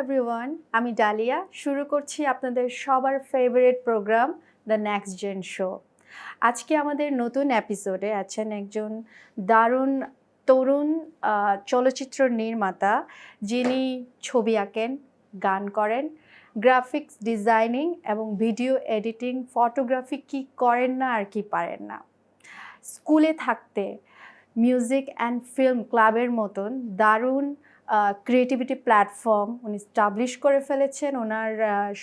Everyone আমি dahlia. শুরু করছি আপনাদের সবার favourite programme the next gen show আজকে আমাদের নতুন এপিসোডে আছেন একজন দারুণ তরুণ চলচ্চিত্র নির্মাতা, যিনি ছবি আঁকেন, গান করেন গ্রাফিক্স ডিজাইনিং এবং ভিডিও এডিটিং ফটোগ্রাফি কি করেন না আর কি পারেন না। স্কুলে থাকতে মিউজিক অ্যান্ড ফিল্ম ক্লাবের মতন দারুণ ক্রিয়েটিভিটি প্ল্যাটফর্ম উনি স্টাবলিশ করে ফেলেছেন ওনার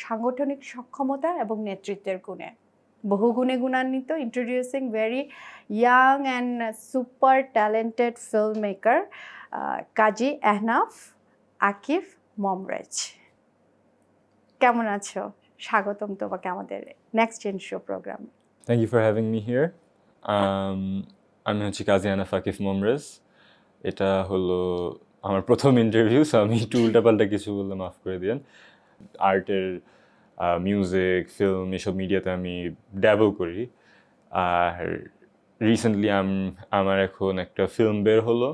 সাংগঠনিক সক্ষমতা এবং নেতৃত্বের গুণে। বহু গুণে গুণান্বিত introducing very young and super talented film maker Kazi Ehnaf, Akif, Momrez. কেমন আছো? স্বাগতম তোমাকে আমাদের next gen show programme thank you for having me here আমি হচ্ছে কাজিয়ানা আকিফ, মোমরেজ। এটা হলো আমার প্রথম ইন্টারভিউ সো আমি একটু উল্টাপাল্টা কিছু বললে মাফ করে দিয়েন। আর্টের মিউজিক ফিল্ম এসব মিডিয়াতে আমি ড্যাবল করি। আর রিসেন্টলি আমার এখন একটা ফিল্ম বের হলো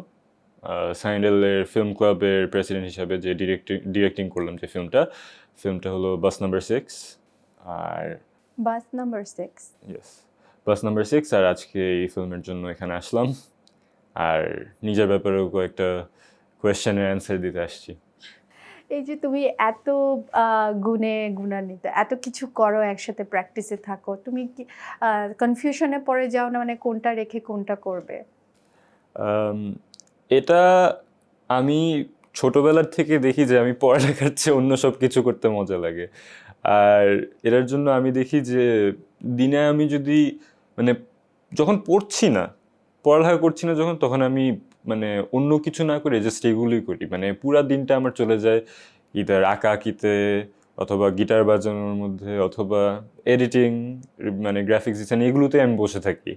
সাইন্ডেলের ফিল্ম ক্লাবের প্রেসিডেন্ট হিসাবে যে ডিরেক্টিং ডিরেক্টিং করলাম যে ফিল্মটা ফিল্মটা হলো বাস নাম্বার সিক্স আর bus number six yes bus number six আর আজকে এই ফিল্মের জন্য এখানে আসলাম। আর নিজের ব্যাপারেও কয়েকটা কোয়েশ্চেনের অ্যান্সার দিতে আসছি। এই যে তুমি এত গুণে গুণান্বিত এত কিছু করো একসাথে প্র্যাকটিসে থাকো তুমি কি কনফিউশনে পড়ে যাও না মানে কোনটা রেখে কোনটা করবে? এটা আমি ছোটবেলার থেকে দেখি যে আমি পড়ালেখার চেয়ে অন্য সব কিছু করতে মজা লাগে। আর এটার জন্য আমি দেখি যে দিনে আমি যদি মানে যখন পড়ছি না পড়ালেখা করছি না যখন তখন আমি মানে অন্য কিছু না করে জাস্ট এগুলোই করি। মানে পুরা দিনটা আমার চলে যায় ইদার আঁকা আঁকিতে অথবা গিটার বাজানোর মধ্যে অথবা এডিটিং মানে গ্রাফিক্স ডিজাইন এগুলোতে আমি বসে থাকি।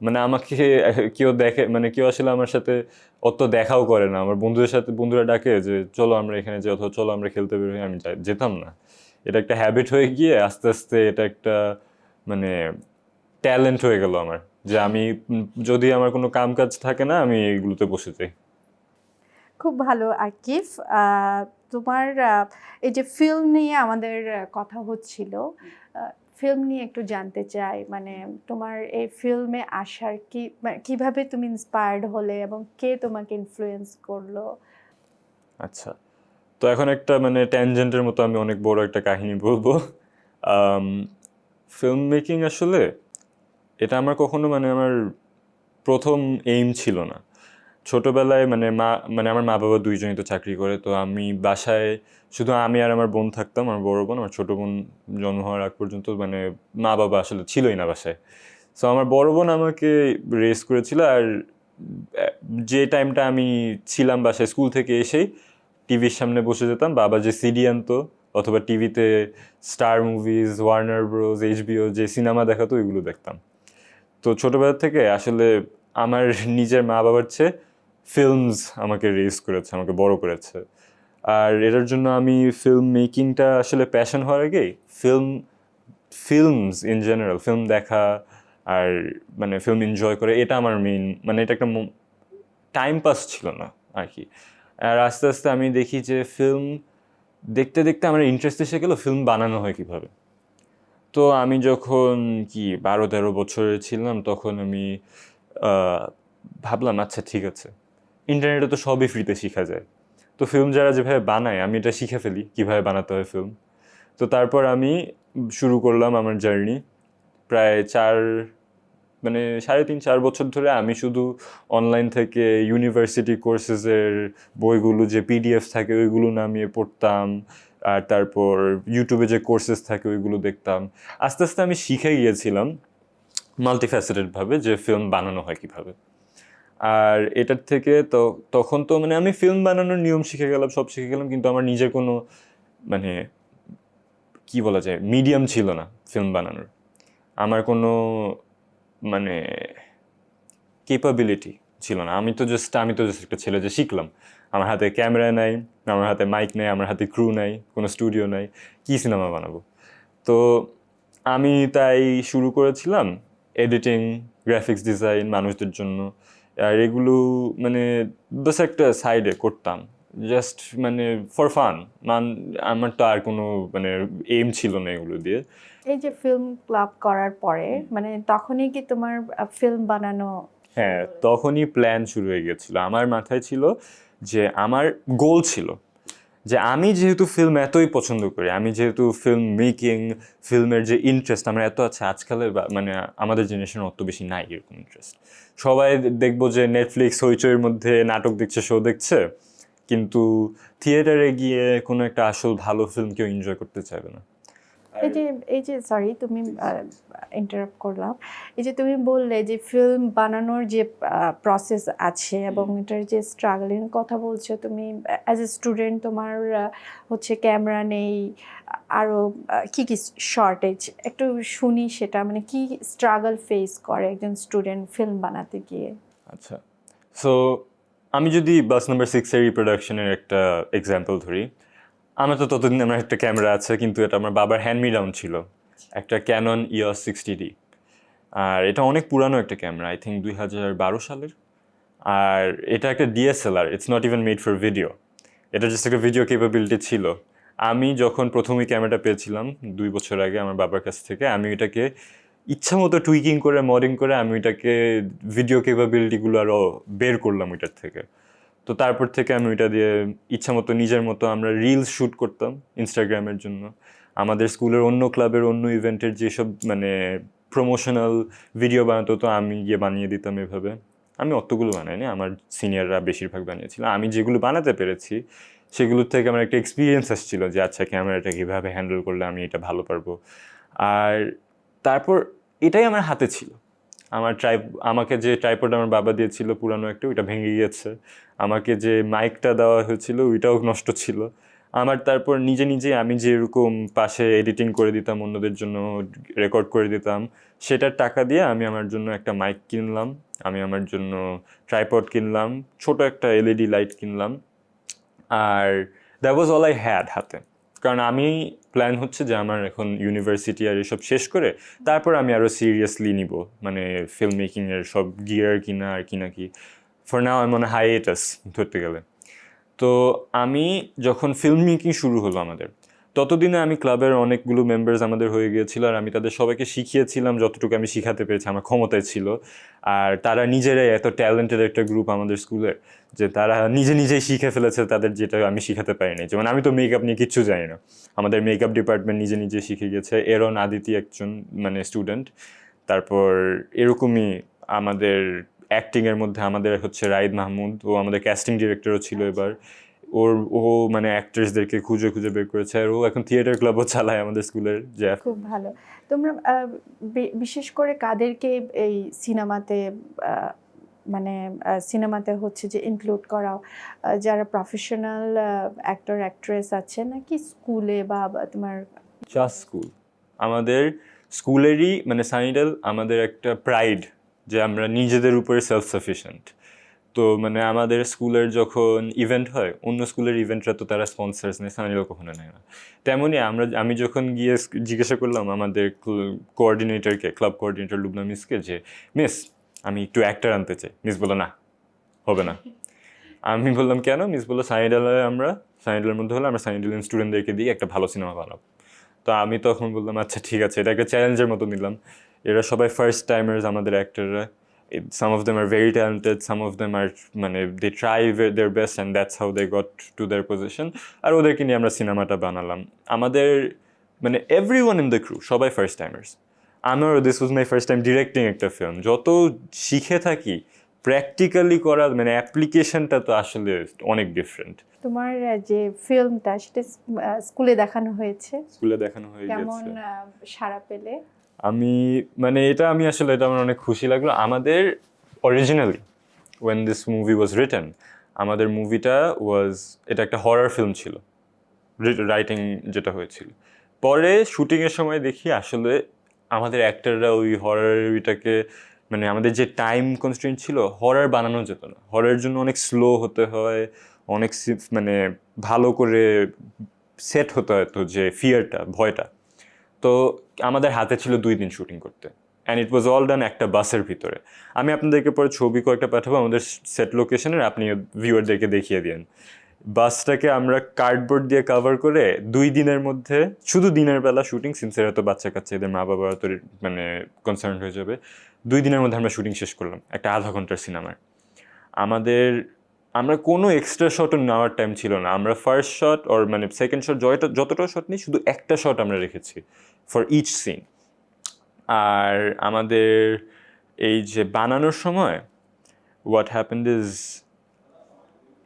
মানে আমাকে কেউ দেখে মানে কেউ আসলে আমার সাথে অত দেখাও করে না। আমার বন্ধুদের সাথে, বন্ধুরা ডাকে যে, চলো আমরা এখানে যাই অথবা চলো আমরা খেলতে বের হই। আমি যেতাম না। এটা একটা হ্যাবিট হয়ে গিয়ে আস্তে আস্তে এটা একটা মানে ট্যালেন্ট হয়ে গেল আমার। যে আমি যদি আমার কোনো কাম কাজ থাকে না আমি এইগুলোতে বসে যাই। খুব ভালো আকিফ তোমার এই যে ফিল্ম নিয়ে আমাদের কথা হচ্ছিল ফিল্ম নিয়ে একটু জানতে চাই মানে তোমার এই ফিল্মে আসার কি মানে কীভাবে তুমি ইন্সপায়ার্ড হলে এবং কে তোমাকে ইনফ্লুয়েন্স করল? আচ্ছা তো এখন একটা মানে ট্যানজেন্টের মতো আমি অনেক বড় একটা কাহিনী বলব। ফিল্ম মেকিং আসলে এটা আমার কখনো মানে আমার প্রথম এইম ছিল না। ছোটবেলায় মানে মা মানে আমার মা বাবা দুইজনই তো চাকরি করে, তো আমি বাসায় শুধু আমি আর আমার বোন থাকতাম, আমার বড় বোন, আমার ছোটো বোন জন্ম হওয়ার আগ পর্যন্ত মানে মা বাবা আসলে ছিলই না বাসায়। সো আমার বড় বোন আমাকে রেস করেছিল আর যে টাইমটা আমি ছিলাম বাসায় স্কুল থেকে এসেই টিভির সামনে বসে যেতাম, বাবা যে সিডি আনতো অথবা টিভিতে Star Movies Warner Bros HBO যে সিনেমা দেখাতো ওইগুলো দেখতাম। তো ছোটবেলা থেকে আসলে আমার নিজের মা বাবার চেয়ে ফিল্মস আমাকে রেস করেছে, আমাকে বড় করেছে। আর এটার জন্য আমি ফিল্ম মেকিংটা আসলে প্যাশন হওয়ার আগেই film films in general film দেখা আর মানে ফিল্ম এনজয় করে, এটা আমার মেইন মানে এটা একটা টাইম পাস ছিল না আর কি আর আস্তে আস্তে আমি দেখি যে ফিল্ম দেখতে দেখতে আমার ইন্টারেস্ট এসে গেলো ফিল্ম বানানো হয় কীভাবে। তো আমি যখন কি বারো তেরো বছরের ছিলাম, তখন আমি ভাবলাম আচ্ছা ঠিক আছে। ইন্টারনেটে তো সবই ফ্রিতে শেখা যায়। তো ফিল্ম যারা যেভাবে বানায়, আমি এটা শিখে ফেলি, কীভাবে বানাতে হয় ফিল্ম তো তারপর আমি শুরু করলাম আমার জার্নি প্রায় চার মানে সাড়ে তিন, চার বছর ধরে আমি শুধু অনলাইন থেকে ইউনিভার্সিটি কোর্সেসের বইগুলো, যে পিডিএফ থাকে, ওইগুলো নামিয়ে পড়তাম। আর তারপর ইউটিউবে যে কোর্সেস থাকে, ওইগুলো দেখতাম। আস্তে আস্তে আমি শিখে গিয়েছিলাম মাল্টিফ্যাসেটেডভাবে যে ফিল্ম বানানো হয় কীভাবে। আর এটার থেকে তো, তখন তো মানে আমি ফিল্ম বানানোর নিয়ম শিখে গেলাম, সব শিখে গেলাম, কিন্তু আমার নিজের কোনো মানে কি বলা যায় মিডিয়াম ছিল না ফিল্ম বানানোর। আমার কোনো মানে কেপাবিলিটি ছিল না। আমি তো জাস্ট আমি তো জাস্ট একটা ছেলে যে শিখলাম। আমার হাতে ক্যামেরা নাই আমার হাতে মাইক নেই আমার হাতে ক্রু নাই কোনো স্টুডিও নাই কী সিনেমা বানাবো? তো আমি তাই শুরু করেছিলাম এডিটিং গ্রাফিক্স ডিজাইন মানুষদের জন্য। আর এগুলো মানে বাস একটা সাইডে করতাম। জাস্ট মানে ফর ফান মান আমার তো আর কোনো মানে এম ছিল না এগুলো দিয়ে। এই যে ফিল্ম ক্লাব করার পরে মানে তখনই কি তোমার ফিল্ম বানানো হ্যাঁ তখনই প্ল্যান শুরু হয়ে গেছিল আমার মাথায় ছিল যে আমার গোল ছিল যে আমি যেহেতু ফিল্ম এতই পছন্দ করি, আমি যেহেতু ফিল্ম মেকিং ফিল্মের যে ইন্টারেস্ট আমার এত আছে, আজকালের মানে আমাদের জেনারেশন অত বেশি নাই এরকম ইন্টারেস্ট সবাই দেখব যে নেটফ্লিক্স হইচইয়ের মধ্যে নাটক দেখছে শো দেখছে, কিন্তু থিয়েটারে গিয়ে কোনো একটা আসল ভালো ফিল্ম কেউ এনজয় করতে চাইবে না। এই যে এই যে সরি তুমি ইন্টারাপ্ট করলাম। এই যে তুমি বললে যে ফিল্ম বানানোর যে প্রসেস আছে এবং এটার যে স্ট্রাগলিং কথা বলছো তুমি অ্যাজ এ স্টুডেন্ট তোমার হচ্ছে ক্যামেরা নেই আরও কি কি শর্টেজ একটু শুনি সেটা মানে কি স্ট্রাগল ফেস করে একজন স্টুডেন্ট ফিল্ম বানাতে গিয়ে? আচ্ছা সো আমি যদি বাস নাম্বার সিক্সের রিপ্রোডাকশনের একটা এক্সাম্পল ধরি আমার তো ততদিন আমার একটা ক্যামেরা আছে, কিন্তু এটা আমার বাবার হ্যান্ড ডাউন ছিল। একটা ক্যানন ইয়স সিক্সটি ডি আর এটা অনেক পুরানো একটা ক্যামেরা আই থিঙ্ক দুই হাজার বারো সালের। আর এটা একটা DSLR it's not even made for video এটা জাস্ট একটা ভিডিও কেপাবিলিটি ছিল। আমি যখন প্রথমে ক্যামেরাটা পেয়েছিলাম, দুই বছর আগে আমার বাবার কাছ থেকে, আমি এটাকে ইচ্ছা মতো টুইকিং করে মডিং করে, আমি এটাকে ভিডিও কেপাবিলিটিগুলো আরও বের করলাম ওইটার থেকে। তো তারপর থেকে আমি ওইটা দিয়ে ইচ্ছা মতো নিজের মতো আমরা রিলস শ্যুট করতাম ইনস্টাগ্রামের জন্য। আমাদের স্কুলের অন্য ক্লাবের অন্য ইভেন্টের যেসব মানে প্রমোশনাল ভিডিও বানাতো, তো আমি গিয়ে বানিয়ে দিতাম এভাবে। আমি অতগুলো বানাইনি, আমার সিনিয়ররা বেশিরভাগ বানিয়েছিল। আমি যেগুলো বানাতে পেরেছি, সেগুলোর থেকে আমার একটা এক্সপিরিয়েন্স আসছিল যে আচ্ছা ক্যামেরাটা কীভাবে হ্যান্ডেল করলে আমি এটা ভালো পারব। আর তারপর এটাই আমার হাতে ছিল। আমার ট্রাই আমাকে যে ট্রাইপড আমার বাবা দিয়েছিল পুরানো একটা, ওইটা ভেঙে গিয়েছে। আমাকে যে মাইকটা দেওয়া হয়েছিল, ওইটাও নষ্ট ছিল। আমার তারপর নিজে নিজে আমি যে এরকম পাশে এডিটিং করে দিতাম, অন্যদের জন্য রেকর্ড করে দিতাম, সেটার টাকা দিয়ে আমি আমার জন্য একটা মাইক কিনলাম। আমি আমার জন্য ট্রাইপড কিনলাম, ছোট একটা এলইডি লাইট কিনলাম। আর that was all I had হাতে। কারণ আমি প্ল্যান হচ্ছে যে আমার এখন ইউনিভার্সিটি আর এসব শেষ করে তারপর আমি আরও সিরিয়াসলি নিব। মানে ফিল্ম মেকিংয়ের সব গিয়ার কিনা আর কিনা কি। ফর নাও আমি মনে হাইয়েটাস ধরতে গেলে। তো আমি যখন ফিল্ম মেকিং শুরু হলো আমাদের ততদিনে আমি ক্লাবের অনেকগুলো মেম্বার্স আমাদের হয়ে গিয়েছিল আর আমি তাদের সবাইকে শিখিয়েছিলাম যতটুকু আমি শিখাতে পেরেছি আমার ক্ষমতায় ছিল। আর তারা নিজেরাই এত ট্যালেন্টেড একটা গ্রুপ আমাদের স্কুলের যে তারা নিজে নিজেই শিখে ফেলেছে তাদের যেটা আমি শিখাতে পারিনি। যেমন আমি তো মেকআপ নিয়ে কিচ্ছু জানি না। আমাদের মেকআপ ডিপার্টমেন্ট নিজে নিজে শিখে গেছে এরন আদিতি একজন মানে স্টুডেন্ট তারপর এরকমই আমাদের অ্যাক্টিংয়ের মধ্যে আমাদের হচ্ছে রাইদ মাহমুদ। ও আমাদের ক্যাস্টিং ডিরেক্টরও ছিল এবার। ওর ও মানে অ্যাক্ট্রেসদেরকে খুঁজে খুঁজে বের করেছে আর ও এখন থিয়েটার ক্লাবও চালায় আমাদের স্কুলের যে খুব ভালো। তোমরা বিশেষ করে কাদেরকে এই সিনেমাতে মানে সিনেমাতে হচ্ছে যে ইনক্লুড করাও? যারা প্রফেশনাল অ্যাক্টর অ্যাক্ট্রেস আছে নাকি স্কুলে বা তোমার জাস্ট স্কুল আমাদের স্কুলেরই মানে সাইডাল আমাদের একটা প্রাইড যে আমরা নিজেদের উপরে সেলফ সাফিসিয়েন্ট তো মানে আমাদের স্কুলের যখন ইভেন্ট হয়, অন্য স্কুলের ইভেন্টরা তো তারা স্পন্সার্স নেয় সানিল কখনো নেয় না। তেমনই আমরা আমি যখন গিয়ে জিজ্ঞাসা করলাম আমাদের কোঅর্ডিনেটরকে ক্লাব কোঅর্ডিনেটর লুবনা মিসকে যে, মিস, আমি একটু অ্যাক্টার আনতে চাই। মিস বলো না, হবে না। আমি বললাম, কেন? মিস বলল সাইডালে আমরা সাইডালের মধ্যে হলে আমরা সাইডালের স্টুডেন্টদেরকে দিয়ে একটা ভালো সিনেমা বানাবো। তো আমি তখন বললাম আচ্ছা ঠিক আছে। এটা একটা চ্যালেঞ্জের মতো নিলাম। এরা সবাই ফার্স্ট টাইমার্স আমাদের অ্যাক্টররা some of them are very talented some of them are মানে they try their best and that's how they got to their position আর ওদেরকে নিয়ে আমরা সিনেমাটা বানালাম। আমাদের মানে every one in the crew সবাই ফার্স্ট টাইমার্স আমারও this was my first time directing একটা ফিল্ম যত শিখে থাকি প্র্যাকটিক্যালি করা মানে অ্যাপ্লিকেশনটা তো আসলে অনেক ডিফারেন্ট তোমার যে ফিল্মটা সেটা স্কুলে দেখানো হয়েছে? স্কুলে দেখানো হয়েছে কেমন সাড়া পেলে? আমি মানে এটা আমি আসলে, এটা আমার অনেক খুশি লাগল। আমাদের originally when this movie was written আমাদের মুভিটা ওয়াজ এটা একটা হরার ফিল্ম ছিল রাইটিং যেটা হয়েছিল। পরে শুটিংয়ের সময় দেখি আসলে আমাদের অ্যাক্টাররা ওই হরারটাকে মানে আমাদের যে টাইম কনস্ট্রেন্ট ছিল হরার বানানো যেত না। হরার জন্য অনেক স্লো হতে হয়, অনেক মানে ভালো করে সেট হতে হতো যে ফিয়ারটা ভয়টা। তো আমাদের হাতে ছিল দুই দিন শুটিং করতে। And it was all done একটা বাসের ভিতরে। আমি আপনাদেরকে পরে ছবি কয়েকটা পাঠাবো, আমাদের সেট লোকেশনের আপনি ভিউয়ারদেরকে দেখিয়ে দিন বাসটাকে আমরা কার্ডবোর্ড দিয়ে কভার করে দুই দিনের মধ্যে, শুধু দিনের বেলা শুটিং সিনসিয়ার তো বাচ্চা কাচ্চা, এদের মা বাবা তো মানে কনসার্ন হয়ে যাবে, দুই দিনের মধ্যে আমরা শুটিং শেষ করলাম, একটা আধা ঘণ্টার সিনেমার আমাদের আমরা কোনো এক্সট্রা শটও নেওয়ার টাইম ছিল না। আমরা ফার্স্ট শট ওর মানে সেকেন্ড শট জয়টা যতটা শট নেই, শুধু একটা শট আমরা রেখেছি ফর ইচ সিন আর আমাদের এই যে বানানোর সময় হোয়াট হ্যাপেন্ড ইজ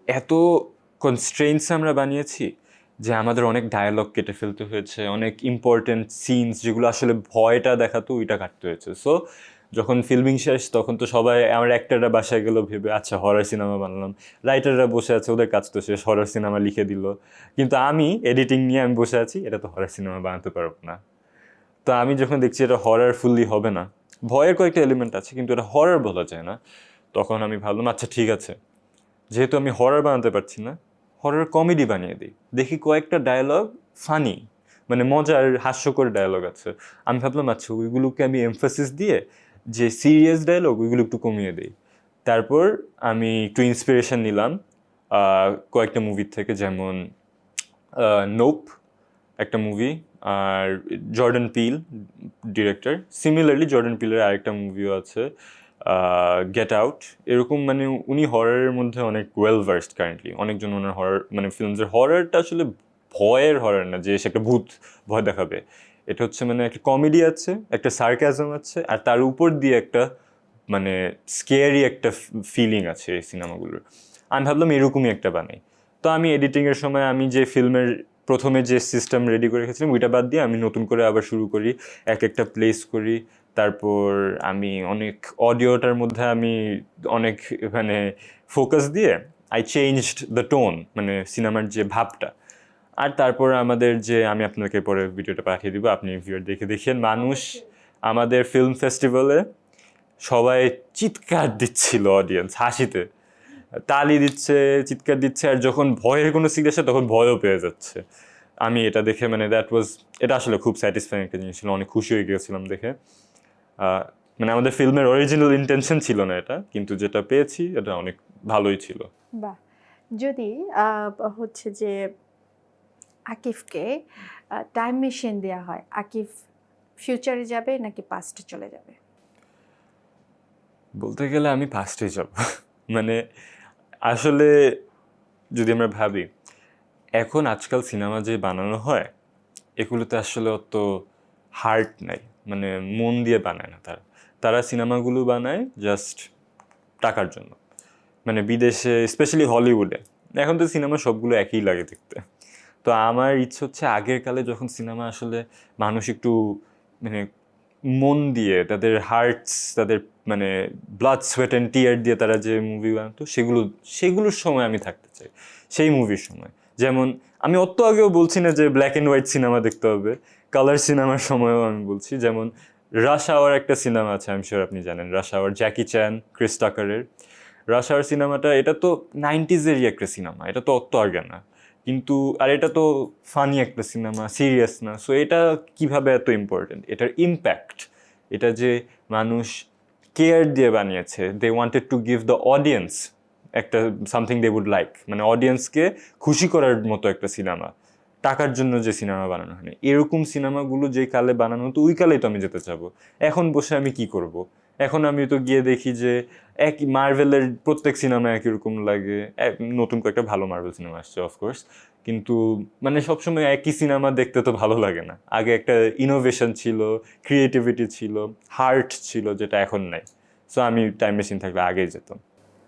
এত কনস্ট্রেন্টস আমরা বানিয়েছি যে আমাদের অনেক ডায়ালগ কেটে ফেলতে হয়েছে, অনেক ইম্পর্টেন্ট সিনস যেগুলো আসলে ভয়টা দেখাতো, ওইটা কাটতে হয়েছে। সো যখন ফিল্মিং শেষ, তখন তো সবাই, আমার অ্যাক্টাররা বাসায় গেলো ভেবে আচ্ছা হরার সিনেমা বানালাম। রাইটাররা বসে আছে, ওদের কাজ তো শেষ হরার সিনেমা লিখে দিল। কিন্তু আমি এডিটিং নিয়ে আমি বসে আছি, এটা তো হরার সিনেমা বানাতে পারব না। তো আমি যখন দেখছি এটা হরার ফুললি হবে না, ভয়ের কয়েকটা এলিমেন্ট আছে, কিন্তু এটা হরার বলা যায় না। তখন আমি ভাবলাম আচ্ছা ঠিক আছে। যেহেতু আমি হরার বানাতে পারছি না হরার কমেডি বানিয়ে দিই। দেখি কয়েকটা ডায়লগ ফানি মানে মজার, হাস্যকর ডায়লগ আছে। আমি ভাবলাম আচ্ছা ওইগুলোকে আমি এমফাসিস দিয়ে যে সিরিয়াস ডায়লগ ওইগুলো একটু কমিয়ে দিই। তারপর আমি একটু ইন্সপিরেশন নিলাম কয়েকটা মুভির থেকে, যেমন নোপ একটা মুভি আর Jordan Peele director similarly Jordan পিলের আরেকটা মুভিও আছে গেট আউট এরকম মানে উনি হরারের মধ্যে অনেক ওয়েল ভার্সড কারেন্টলি অনেকজন ওনার হরার মানে ফিল্মসের হরারটা আসলে ভয়ের হরার না, যে সে একটা ভূত ভয় দেখাবে। এটা হচ্ছে মানে একটা কমেডি আছে, একটা সার্কাজম আছে, আর তার উপর দিয়ে একটা মানে স্কেয়ারি একটা ফিলিং আছে এই সিনেমাগুলোর আমি ভাবলাম এরকমই একটা বানাই। তো আমি এডিটিংয়ের সময় আমি যে ফিল্মের প্রথমে যে সিস্টেম রেডি করে রেখেছিলাম, ওইটা বাদ দিয়ে আমি নতুন করে আবার শুরু করি, এক একটা প্লেস করি, তারপর আমি অনেক অডিওটার মধ্যে আমি অনেক মানে ফোকাস দিয়ে আই চেঞ্জড দ্য টোন মানে সিনেমার যে ভাবটা। আর তারপর আমাদের যে আমি আপনাকে পরে ভিডিওটা পাঠিয়ে দিব আপনি ভিডিও দেখে দেখেন। মানুষ আমাদের ফিল্ম ফেস্টিভ্যালে সবাই চিৎকার দিচ্ছিল অডিয়েন্স হাসিতে। তালি দিচ্ছে চিৎকার দিচ্ছে আর যখন ভয়ের কোনো সিন আসে তখন ভয়ও পেয়ে যাচ্ছে। আমি এটা দেখে মানে দ্যাট ওয়াজ এটা আসলে খুব স্যাটিসফাইং একটা জিনিস ছিল অনেক খুশি হয়ে গিয়েছিলাম দেখে। মানে আমাদের ফিল্মের অরিজিনাল ইন্টেনশন ছিল না এটা কিন্তু যেটা পেয়েছি এটা অনেক ভালোই ছিল। বাহ! যদি হচ্ছে যে আকিফকে টাইম মেশিন দেওয়া হয়। আকিফ ফিউচারে যাবে নাকি পাস্টে চলে যাবে? বলতে গেলে আমি ফার্স্টে যাব। মানে আসলে যদি আমরা ভাবি, এখন আজকাল সিনেমা যে বানানো হয়, এগুলোতে আসলে অত হার্ট নাই। মানে মন দিয়ে বানায় না তারা। তারা সিনেমাগুলো বানায় জাস্ট টাকার জন্য। মানে বিদেশে স্পেশালি হলিউডে এখন তো সিনেমা সবগুলো একই লাগে দেখতে। তো আমার ইচ্ছে হচ্ছে আগের কালে যখন সিনেমা আসলে মানুষ একটু মানে মন দিয়ে, তাদের হার্টস তাদের মানে ব্লাড সোয়েট অ্যান্ড টিয়ার দিয়ে তারা যে মুভি বানাতো, সেগুলো, সেগুলোর সময় আমি থাকতে চাই। সেই মুভির সময়। যেমন, আমি অত আগেও বলছি না যে ব্ল্যাক অ্যান্ড হোয়াইট সিনেমা দেখতে হবে। কালার সিনেমার সময়ও আমি বলছি। যেমন রাশ আওয়ার একটা সিনেমা আছে আমি শিওর আপনি জানেন। Rush Hour Jackie Chan Chris টাকারের Rush hour সিনেমাটা এটা তো নাইনটিজেরই একটা সিনেমা এটা তো অত আগে না। কিন্তু, আর এটা তো ফানি একটা সিনেমা সিরিয়াস না। সো এটা কীভাবে এত ইম্পর্টেন্ট এটার ইম্প্যাক্ট এটা যে মানুষ কেয়ার দিয়ে বানিয়েছে they wanted to give the audience একটা সামথিং দে উড লাইক মানে অডিয়েন্সকে খুশি করার মতো একটা সিনেমা টাকার জন্য যে সিনেমা বানানো হয়নি। এরকম সিনেমাগুলো যে কালে বানানো হতো, ওই কালেই তো আমি যেতে চাবো। এখন বসে আমি কি করব। এখন আমি তো গিয়ে দেখি যে এক মার্ভেলের প্রত্যেক সিনেমা একই রকম লাগে। এক- নতুন কয়েকটা ভালো মার্ভেল সিনেমা আসছে অফকোর্স কিন্তু মানে সবসময় একই সিনেমা দেখতে তো ভালো লাগে না। আগে একটা ইনোভেশন ছিল ক্রিয়েটিভিটি ছিল হার্ট ছিল যেটা এখন নাই। সো আমি টাইম মেশিন থাকলে আগেই যেতাম।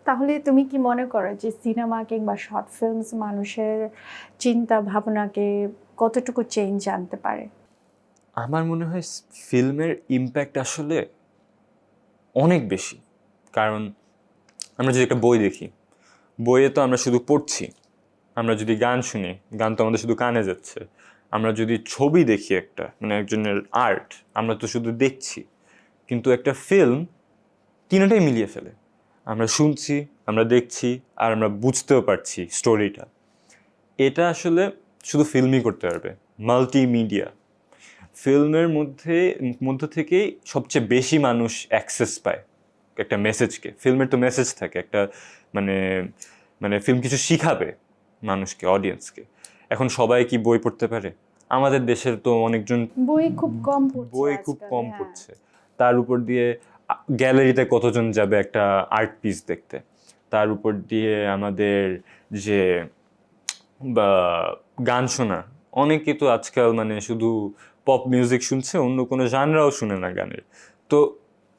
তাহলে তুমি কি মনে করো যে সিনেমা কিংবা শর্ট ফিল্মস মানুষের চিন্তা ভাবনাকে কতটুকু চেঞ্জ আনতে পারে? আমার মনে হয় ফিল্মের ইম্প্যাক্ট আসলে অনেক বেশি। কারণ আমরা যদি একটা বই দেখি, বইয়ে তো আমরা শুধু পড়ছি, আমরা যদি গান শুনি, গান তো আমাদের শুধু কানে যাচ্ছে, আমরা যদি ছবি দেখি একটা মানে একজনের আর্ট, আমরা তো শুধু দেখছি, কিন্তু একটা ফিল্ম তিনটাই মিলিয়ে ফেলে। আমরা শুনছি, আমরা দেখছি, আর আমরা বুঝতেও পারছি স্টোরিটা এটা আসলে শুধু ফিল্মই করতে পারবে মাল্টিমিডিয়া ফিল্মের মধ্যে মধ্য থেকেই সবচেয়ে বেশি মানুষ অ্যাক্সেস পায় একটা মেসেজকে ফিল্মের তো মেসেজ থাকে একটা মানে মানে ফিল্ম কিছু শিখাবে মানুষকে অডিয়েন্সকে এখন সবাই কি বই পড়তে পারে? আমাদের দেশের তো অনেকজন বই খুব কম পড়ছে বই খুব কম হ্যাঁ। পড়ছে। তার উপর দিয়ে গ্যালারিতে কতজন যাবে একটা আর্ট পিস দেখতে? তার উপর দিয়ে আমাদের যে বা গান শোনা অনেকে তো আজকাল মানে শুধু পপ মিউজিক শুনছে, অন্য কোনো জানরাও শুনে না গানের। তো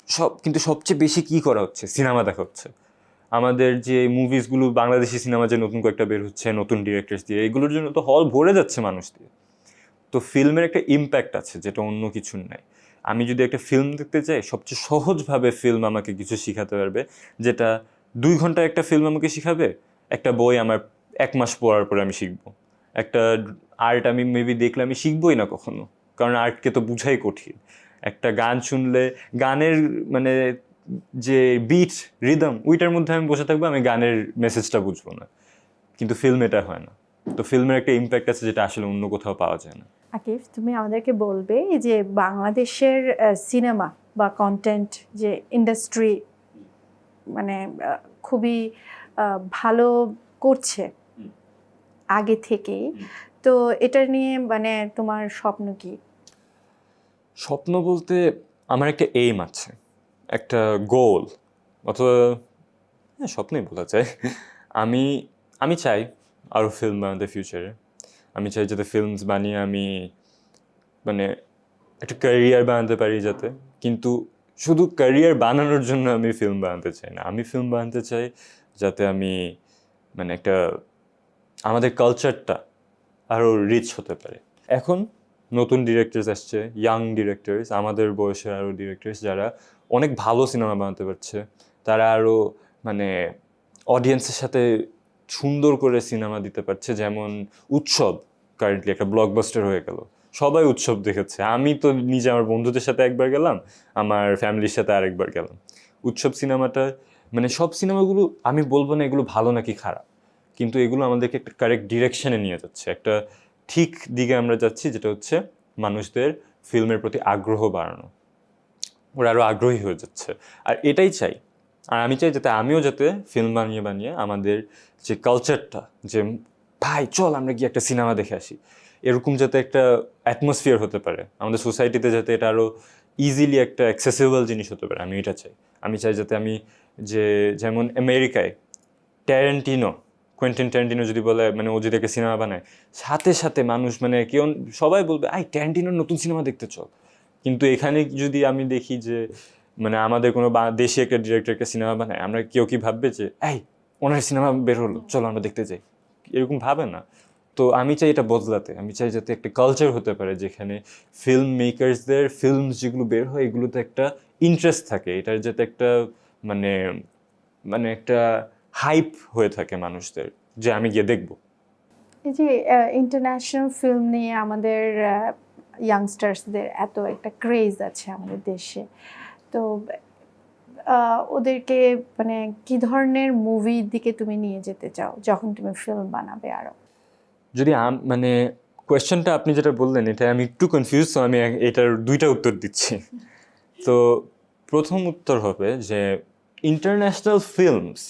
সব, কিন্তু সবচেয়ে বেশি কি করা হচ্ছে? সিনেমা দেখা হচ্ছে। আমাদের যে মুভিসগুলো বাংলাদেশি সিনেমা যে নতুন কয়েকটা বের হচ্ছে, নতুন ডিরেক্টরস দিয়ে, এগুলোর জন্য তো হল ভরে যাচ্ছে মানুষ দিয়ে। তো ফিল্মের একটা ইম্প্যাক্ট আছে, যেটা অন্য কিছুর নাই। আমি যদি একটা ফিল্ম দেখতে চাই, সবচেয়ে সহজভাবে ফিল্ম আমাকে কিছু শিখাতে পারবে, যেটা দুই ঘণ্টার একটা ফিল্ম আমাকে শিখাবে, একটা বই আমার এক মাস পড়ার পরে আমি শিখব। একটা আর্ট আমি মেবি দেখলে আমি শিখবই না কখনো। কারণ আর্টকে তো বুঝাই কঠিন। একটা গান শুনলে গানের মানে যে বিট রিদম ওইটার মধ্যে আমি বসে থাকব আমি গানের মেসেজটা বুঝব না। কিন্তু ফিল্ম এটা হয় না। তো ফিল্মের একটা ইম্প্যাক্ট আছে যেটা আসলে অন্য কোথাও পাওয়া যায় না। আকিফ তুমি আমাদেরকে বলবে যে বাংলাদেশের সিনেমা বা কন্টেন্ট যে ইন্ডাস্ট্রি মানে খুবই ভালো করছে আগে থেকেই তো এটা নিয়ে মানে তোমার স্বপ্ন কি? স্বপ্ন বলতে আমার একটা এইম আছে, একটা গোল অথবা হ্যাঁ স্বপ্নই বলা যায়। আমি আমি চাই আরও ফিল্ম বানাতে ফিউচারে আমি চাই যাতে ফিল্মস বানিয়ে আমি মানে একটা ক্যারিয়ার বানাতে পারি যাতে। কিন্তু শুধু ক্যারিয়ার বানানোর জন্য আমি ফিল্ম বানাতে চাই না। আমি ফিল্ম বানাতে চাই যাতে আমি মানে একটা, আমাদের কালচারটা আরও রিচ হতে পারে। এখন নতুন ডিরেক্টরস আসছে ইয়াং ডিরেক্টরস আমাদের বয়সের আরও ডিরেক্টরস যারা অনেক ভালো সিনেমা বানাতে পারছে। তারা আরও মানে অডিয়েন্সের সাথে সুন্দর করে সিনেমা দিতে পারছে, যেমন উৎসব কারেন্টলি একটা ব্লকবাস্টার হয়ে গেল। সবাই উৎসব দেখেছে। আমি তো নিজে আমার বন্ধুদের সাথে একবার গেলাম, আমার ফ্যামিলির সাথে আরেকবার গেলাম। উৎসব সিনেমাটা মানে সব সিনেমাগুলো আমি বলব না এগুলো ভালো নাকি খারাপ, কিন্তু এগুলো আমাদেরকে একটা কারেক্ট ডিরেকশনে নিয়ে যাচ্ছে। একটা ঠিক দিকে আমরা যাচ্ছি, যেটা হচ্ছে মানুষদের ফিল্মের প্রতি আগ্রহ বাড়ানো। ওরা আরও আগ্রহী হয়ে যাচ্ছে। আর এটাই চাই। আর আমি চাই যাতে আমিও যাতে ফিল্ম বানিয়ে বানিয়ে আমাদের যে কালচারটা যে ভাই, চল আমরা গিয়ে একটা সিনেমা দেখে আসি, এরকম যাতে একটা অ্যাটমসফিয়ার হতে পারে। আমাদের সোসাইটিতে যাতে এটা আরও ইজিলি একটা অ্যাক্সেসিবল জিনিস হতে পারে। আমি এটা চাই। আমি চাই যাতে আমি যে, যেমন আমেরিকায় ট্যারেন্টিনো কোয়েন্টিন ট্যারেন্টিনো যদি বলে মানে ও যদি একটা সিনেমা বানায়, সাথে সাথে মানুষ মানে কেউ, সবাই বলবে, আই ট্যারেন্টিনোর নতুন সিনেমা দেখতে চল। কিন্তু এখানে যদি আমি দেখি যে মানে আমাদের কোনো দেশি একটা ডিরেক্টরকে সিনেমা বানায়, আমরা কেউ কি ভাববে যে, এই, ওনার সিনেমা বের হলো, চলো আমরা দেখতে যাই? এরকম ভাবে না। তো আমি চাই এটা বদলাতে। আমি চাই যাতে একটা কালচার হতে পারে যেখানে ফিল্ম মেকার্সদের ফিল্ম যেগুলো বের হয়, এগুলোতে একটা ইন্টারেস্ট থাকে। এটার যাতে একটা মানে মানে একটা হাইপ হয়ে থাকে মানুষদের যে আমি গিয়ে দেখব। এই যে ইন্টারন্যাশনাল ফিল্ম নিয়ে আমাদের ইয়াংস্টার্সদের এত একটা ক্রেজ আছে আমাদের দেশে। তো ওদেরকে মানে কি ধরনের মুভির দিকে তুমি নিয়ে যেতে চাও যখন তুমি ফিল্ম বানাবে আরও যদি মানে কোয়েশ্চেনটা আপনি যেটা বললেন এটা আমি একটু কনফিউজ তো আমি এটার দুইটা উত্তর দিচ্ছি। তো প্রথম উত্তর হবে যে ইন্টারন্যাশনাল ফিল্মস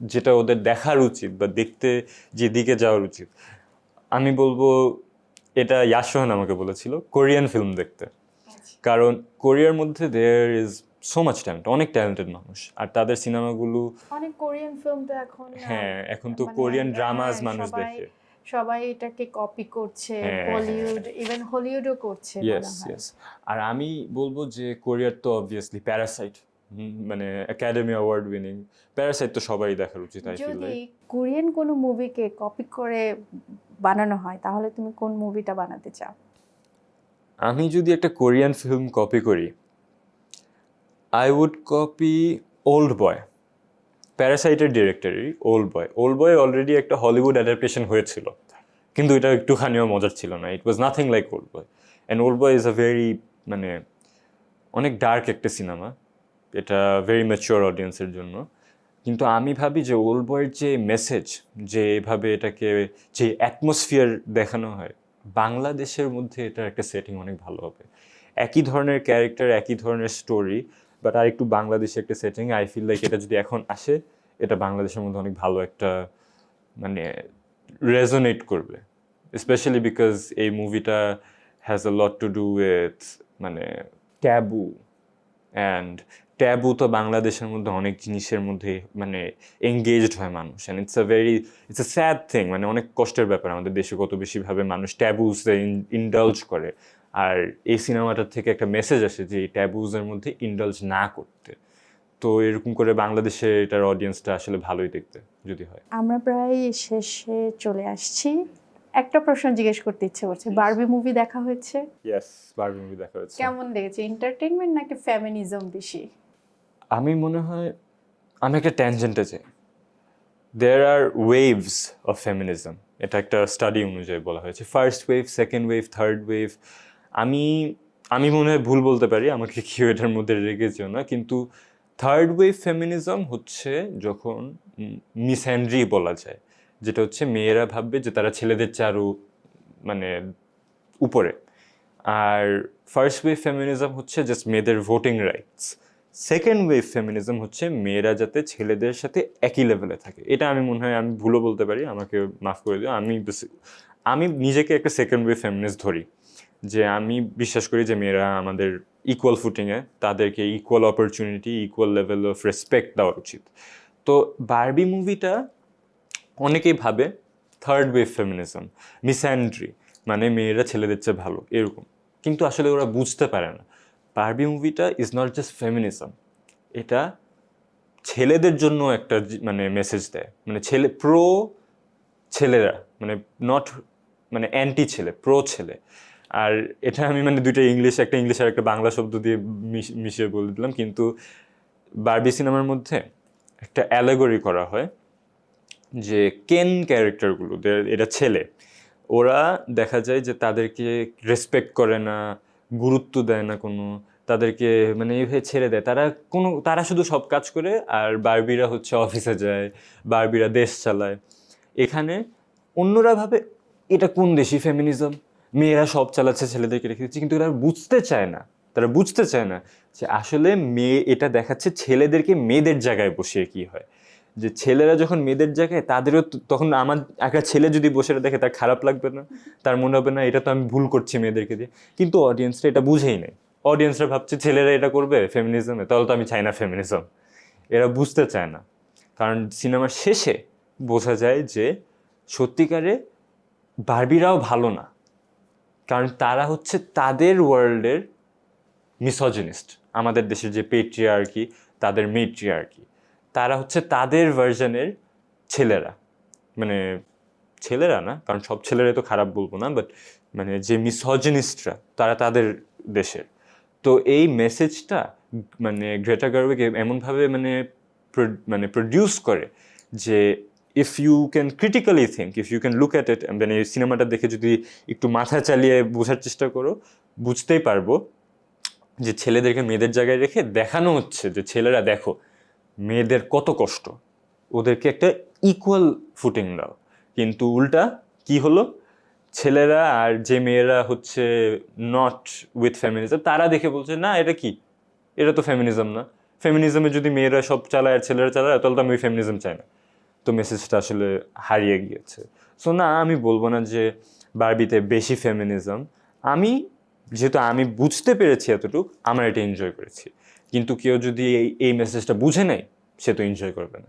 যেটা ওদের দেখার উচিত বা দেখতে যেদিকে যাওয়ার উচিত। আমি বলব এটা ইয়াসোহান আমাকে বলেছিল কোরিয়ান ফিল্ম দেখতে। কারণ কোরিয়ার মধ্যে there is so much talent অনেক ট্যালেন্টেড মানুষ। আর তাদের সিনেমাগুলো অনেক কোরিয়ান ফিল্ম তো এখন হ্যাঁ এখন তো মানে, কোরিয়ান ড্রামাস হ্যাঁ, মানুষ দেখে। সবাই এটাকে কপি করছে বলিউড ইভেন হলিউডও করছে ইয়েস ইয়েস আর আমি বলব যে কোরিয়ার তো অবভিয়াসলি প্যারাসাইট মানে একাডেমি অ্যাওয়ার্ড উইনিং প্যারাসাইট তো সবাই দেখার উচিত আই ফিল যদি কোরিয়ান কোনো মুভিকে কপি করে বানানো হয় তাহলে তুমি কোন মুভিটা বানাতে চাও? আমি যদি একটা কোরিয়ান ফিল্ম কপি করি I would copy Old Boy প্যারাসাইটের ডিরেক্টরই Old Boy Old Boy already একটা হলিউড অ্যাডাপ্টেশন হয়েছিল কিন্তু এটা একটুখানিও মজার ছিল না। It was nothing like Old Boy and Old Boy is a very মানে অনেক ডার্ক একটা সিনেমা এটা ভেরি ম্যাচিওর অডিয়েন্সের জন্য। কিন্তু আমি ভাবি যে ওল্ড বয়ের যে মেসেজ যে এভাবে এটাকে, যে অ্যাটমসফিয়ার দেখানো হয়, বাংলাদেশের মধ্যে এটার একটা সেটিং অনেক ভালো হবে। একই ধরনের ক্যারেক্টার একই ধরনের স্টোরি বাট আর একটু বাংলাদেশে একটা সেটিং আই ফিল লাইক এটা যদি এখন আসে, এটা বাংলাদেশের মধ্যে অনেক ভালো একটা মানে রেজোনেট করবে। স্পেশালি বিকজ এই মুভিটা has a lot to do with মানে ট্যাবু অ্যান্ড ট্যাবু তো বাংলাদেশের মধ্যে অনেক জিনিসের মধ্যে মানে এঙ্গেজড হয় মানুষ and it's a very it's a sad thing মানে অনেক কষ্টের ব্যাপার আমাদের দেশে কত বেশিভাবে মানুষ ট্যাবুসে ইন্ডালজ করে। আর এই সিনেমাটার থেকে একটা মেসেজ আসে যে এই ট্যাবুজের মধ্যে ইন্ডালজ না করতে। তো এরকম করে বাংলাদেশে এটার অডিয়েন্সটা আসলে ভালোই দেখতে যদি হয়। আমরা প্রায় শেষে চলে আসছি। একটা প্রশ্ন জিজ্ঞেস করতে ইচ্ছে করছে বারবি মুভি দেখা হয়েছে? ইয়েস বারবি মুভি দেখা হচ্ছে কেমন লেগেছে এন্টারটেনমেন্ট নাকি ফেমিনিজম বেশি? আমি মনে হয়, আমি একটা ট্যানজেন্টে চাই there are waves of feminism এটা একটা স্টাডি অনুযায়ী বলা হয়েছে। First wave second wave third wave আমি আমি মনে হয় ভুল বলতে পারি, আমাকে কেউ এটার মধ্যে রেগেছেও না, কিন্তু থার্ড ওয়েভ ফেমিনিজম হচ্ছে যখন মিস হ্যান্ড্রি বলা যায়, যেটা হচ্ছে মেয়েরা ভাববে যে তারা ছেলেদের আরও মানে উপরে। আর ফার্স্ট ওয়েভ ফেমিনিজম হচ্ছে জাস্ট মেয়েদের voting rights second wave feminism হচ্ছে মেয়েরা যাতে ছেলেদের সাথে একই লেভেলে থাকে। এটা আমি মনে হয় আমি ভুলও বলতে পারি, আমাকে মাফ করে দিও। আমি আমি নিজেকে একটা সেকেন্ড ওয়েভ ফেমিনিস্ট ধরি, যে আমি বিশ্বাস করি যে মেয়েরা আমাদের ইকুয়াল ফুটিংয়ে তাদেরকে equal opportunity equal level of respect দেওয়া উচিত। তো বারবি মুভিটা অনেকেই ভাবে থার্ড ওয়েভ ফেমিনিজম মিসঅ্যান্ড্রি মানে মেয়েরা ছেলেদের চেয়ে ভালো, এরকম। কিন্তু আসলে ওরা বুঝতে পারে না। বারবি মুভিটা ইজ নট জাস্ট ফেমিনিজম এটা ছেলেদের জন্য একটা মানে মেসেজ দেয়। মানে ছেলে প্রো ছেলেরা মানে নট মানে অ্যান্টি ছেলে প্রো ছেলে। আর এটা আমি মানে দুইটা ইংলিশ একটা ইংলিশ আর একটা বাংলা শব্দ দিয়ে মিশ- মিশিয়ে বলে দিলাম। কিন্তু বারবি সিনেমার মধ্যে একটা অ্যালেগরি করা হয় যে কেন ক্যারেক্টারগুলো এটা ছেলে, ওরা দেখা যায় যে তাদেরকে রেসপেক্ট করে না, গুরুত্ব দেয় না কোনো তাদেরকে মানে এইভাবে ছেড়ে দেয়। তারা কোনো, তারা শুধু সব কাজ করে আর বারবিরা হচ্ছে অফিসে যায়, বারবিরা দেশ চালায়। এখানে অন্যরা ভাবে এটা কোন দেশি ফেমিনিজম মেয়েরা সব চালাচ্ছে, ছেলেদেরকে রেখে দিচ্ছে, কিন্তু এরা বুঝতে চায় না। তারা বুঝতে চায় না যে আসলে মেয়ে এটা দেখাচ্ছে ছেলেদেরকে মেয়েদের জায়গায় বসিয়ে কি হয়। যে ছেলেরা যখন মেয়েদের জায়গায়, তাদেরও তখন আমার, একটা ছেলে যদি বসে দেখে তার খারাপ লাগবে না, তার মনে হবে না এটা তো আমি ভুল করছি মেয়েদেরকে দিয়ে। কিন্তু অডিয়েন্সরা এটা বুঝেই নেই অডিয়েন্সরা ভাবছে, ছেলেরা এটা করবে ফেমিনিজমে তাহলে তো আমি চাই না ফেমিনিজম এরা বুঝতে চায় না। কারণ সিনেমার শেষে বোঝা যায় যে সত্যিকারে বারবিরাও ভালো না। কারণ তারা হচ্ছে তাদের ওয়ার্ল্ডের মিসোজিনিস্ট আমাদের দেশের যে পেট্রিয়ার্কি তাদের মেট্রিয়ার্কি তারা হচ্ছে তাদের ভার্জনের ছেলেরা। মানে ছেলেরা না, কারণ সব ছেলেরাই তো খারাপ বলব না বাট মানে যে মিসোজিনিস্টরা তারা তাদের দেশের। তো এই মেসেজটা মানে গ্রেটা গার্বেকে এমনভাবে মানে মানে প্রডিউস করে যে if you can critically think if you can look at it মানে এই সিনেমাটা দেখে যদি একটু মাথা চালিয়ে বোঝার চেষ্টা করো, বুঝতেই পারব যে ছেলেদেরকে মেয়েদের জায়গায় রেখে দেখানো হচ্ছে যে, ছেলেরা দেখো, মেয়েদের কত কষ্ট, ওদেরকে একটা ইকুয়াল ফুটিং দাও। কিন্তু উল্টা কি হলো? ছেলেরা আর যে মেয়েরা হচ্ছে নট উইথ ফেমিনিজম তারা দেখে বলছে, না, এটা কি? এটা তো ফেমিনিজম না। ফেমিনিজমে যদি মেয়েরা সব চালায় আর ছেলেরা চালায়, তাহলে তো আমি ফেমিনিজম চাই না। তো মেসেজটা আসলে হারিয়ে গিয়েছে। সো না, আমি বলব না যে বারবিতে বেশি ফেমিনিজম আমি, যেহেতু আমি বুঝতে পেরেছি এতটুকু, আমার এটা এনজয় করেছি। কিন্তু কেউ যদি এই এই মেসেজটা বুঝে নেয়, সে তো এনজয় করবে না।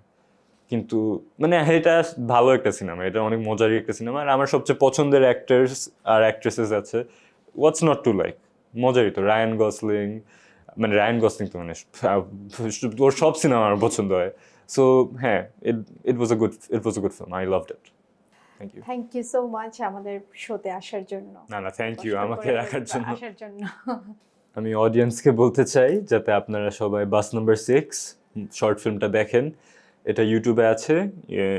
কিন্তু মানে এটা ভালো একটা সিনেমা এটা অনেক মজারই একটা সিনেমা। আর আমার সবচেয়ে পছন্দের অ্যাক্টার্স আর অ্যাক্ট্রেসেস আছে হোয়াটস নট টু লাইক মজারই তো রায়ান গসলিং মানে রায়ান গসলিং তো মানে ওর সব সিনেমা আমার পছন্দ হয়। সো হ্যাঁ it it was a good it was a good film I loved it thank you thank you so much আমাদের শোতে আসার জন্য। না না থ্যাংক ইউ আমাকে রাখার জন্য। আসার জন্য। আমি অডিয়েন্সকে বলতে চাই যাতে আপনারা সবাই বাস নাম্বার সিক্স শর্ট ফিল্মটা দেখেন। এটা ইউটিউবে আছে।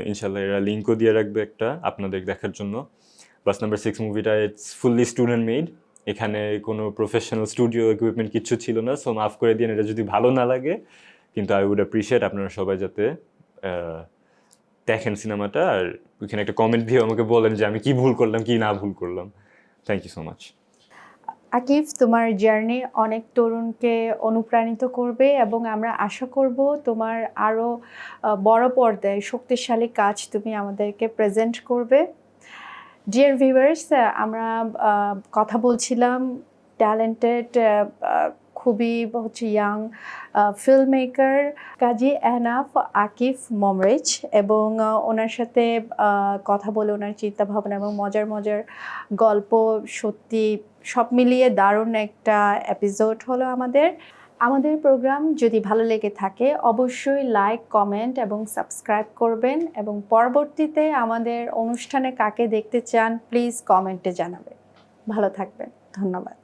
ইনশাল্লাহ এরা লিঙ্কও দিয়ে রাখবে একটা আপনাদের দেখার জন্য। বাস নাম্বার সিক্স মুভিটা ইটস ফুললি স্টুডেন্ট মেড এখানে কোনো প্রফেশনাল স্টুডিও ইকুইপমেন্ট কিছু ছিল না সো মাফ করে দিন এটা যদি ভালো না লাগে, কিন্তু আই উড অ্যাপ্রিসিয়েট আপনারা সবাই যাতে দেখেন সিনেমাটা আর ওইখানে একটা কমেন্ট দিয়ে আমাকে বলেন যে আমি কি ভুল করলাম, কি না ভুল করলাম। Thank you so much Akif তোমার জার্নি অনেক তরুণকে অনুপ্রাণিত করবে এবং আমরা আশা করব তোমার আরও বড় পর্দায় শক্তিশালী কাজ তুমি আমাদেরকে প্রেজেন্ট করবে। ডিয়ার ভিউয়ার্স আমরা কথা বলছিলাম ট্যালেন্টেড খুবই হচ্ছে young film maker Kazi Enaf Akif Momrez এবং ওনার সাথে কথা বলে ওনার চিন্তা ভাবনা এবং মজার মজার গল্প সত্যি সব মিলিয়ে দারুণ একটা এপিসোড হলো আমাদের। আমাদের প্রোগ্রাম যদি ভালো লেগে থাকে, অবশ্যই লাইক কমেন্ট এবং সাবস্ক্রাইব করবেন এবং পরবর্তীতে আমাদের অনুষ্ঠানে কাকে দেখতে চান প্লিজ কমেন্টে জানাবেন। ভালো থাকবেন। ধন্যবাদ।